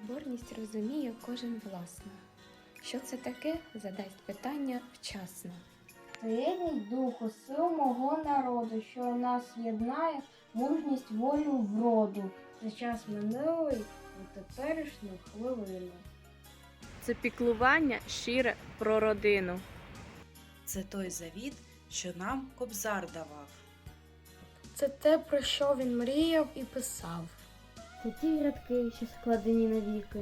Соборність розуміє кожен власно. Що це таке, задасть питання вчасно. Єдність духу, сил мого народу, що нас єднає, мужність волю вроду. За час минулий у теперішню хвилину. Це піклування щире про родину. Це той завіт, що нам кобзар давав. Це те, про що він мріяв і писав. Це ті рядки, що складені навіки.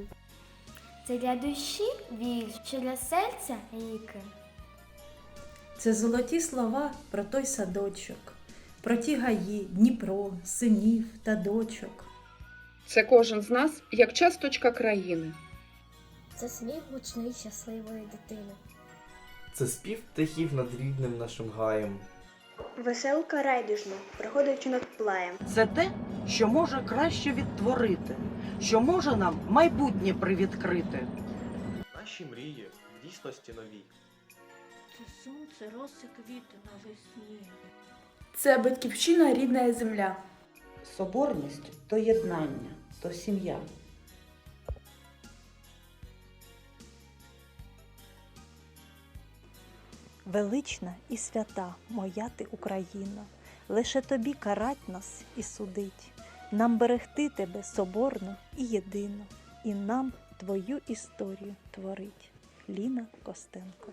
Це для душі вірш, що для серця ріки. Це золоті слова про той садочок, про ті гаї, Дніпро, синів та дочок. Це кожен з нас як часточка країни. Це сміх гучний щасливої дитини. Це спів птахів над рідним нашим гаєм. Веселка райдужна, проходячи над плаєм. Це те, що може краще відтворити, що може нам майбутнє привідкрити. Наші мрії в дійсності новій. Це сонце роси квіти навесні. Це батьківщина рідна земля. Соборність то єднання, то сім'я. Велична і свята моя ти Україна, лише тобі карать нас і судить, нам берегти тебе соборно і єдино, і нам твою історію творить. Ліна Костенко